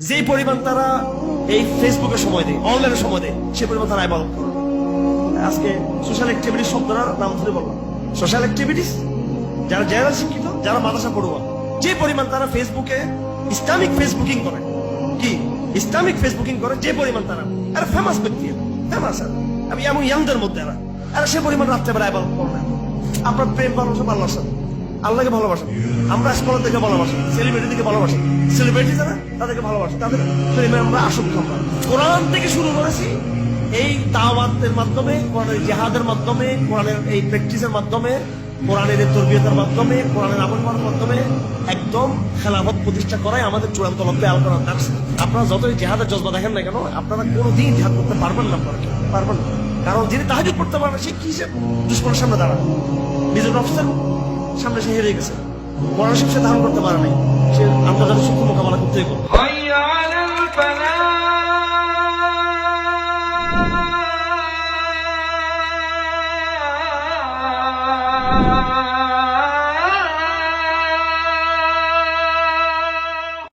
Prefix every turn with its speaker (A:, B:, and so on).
A: যে পরিমাণ তারা এই ফেসবুকে সময় দেয় অনলাইনে সময় দেয়, সে পরিমাণ তারা ইবাদত করে। আজকে সোশ্যাল অ্যাক্টিভিটিস শব্দটার নাম ধরে বললাম। সোশ্যাল অ্যাক্টিভিটিস যারা জেনারেল শিক্ষিত, যারা মাদ্রাসা পড়ুয়া, যে পরিমাণ তারা ফেসবুকে ইসলামিক ফেসবুকিং করে, কি? ইসলামিক ফেসবুকিং করে, যে পরিমাণ তারা আর ফেমাস ব্যক্তি ফেমাস আর আমি এমন ইয়াংদের মধ্যে এরা আর সে পরিমাণ রাত্রেবেলা ইবাদত করে না। আপনার প্রেম ভালোবাসা আল্লাহর সাথে আল্লাহকে ভালোবাসে। আমরা স্কলার থেকে ভালোবাসি সেলিব্রিটি থেকে ভালোবাসি। সেলিব্রিটি যারা, তাদেরকে ভালোবাসি। তাদের প্রেমে আমরা আসক্ত আমরা কোরআন থেকে শুরু করেছি এই দাওয়াতের মাধ্যমে, কোরআনের জেহাদের মাধ্যমে, কোরআনের এই প্র্যাকটিসের মাধ্যমে, কোরআনের এই তরবিয়তের মাধ্যমে, কোরআনের আমল করার মাধ্যমে একদম খেলাফত প্রতিষ্ঠা করাই আমাদের চূড়ান্ত লক্ষ্যে আলোচনা দাঁড়ছে আপনারা যতই জেহাদের জজবা দেখেন না কেন, আপনারা কোনোদিন জেহাদ করতে পারবেন না আপনারা। পারবেন না। কারণ যিনি তাহাজ করতে পারবে সে কি সে দুশ্মনের সামনে দাঁড়াবে? নিজের অফিসের সামনে সে হেরে গেছে। মরার শিক্ষা ধারণ করতে পারে নাই। সে আন্তর্জাতিক শিক্ষা মোকাবেলা করতেই করবে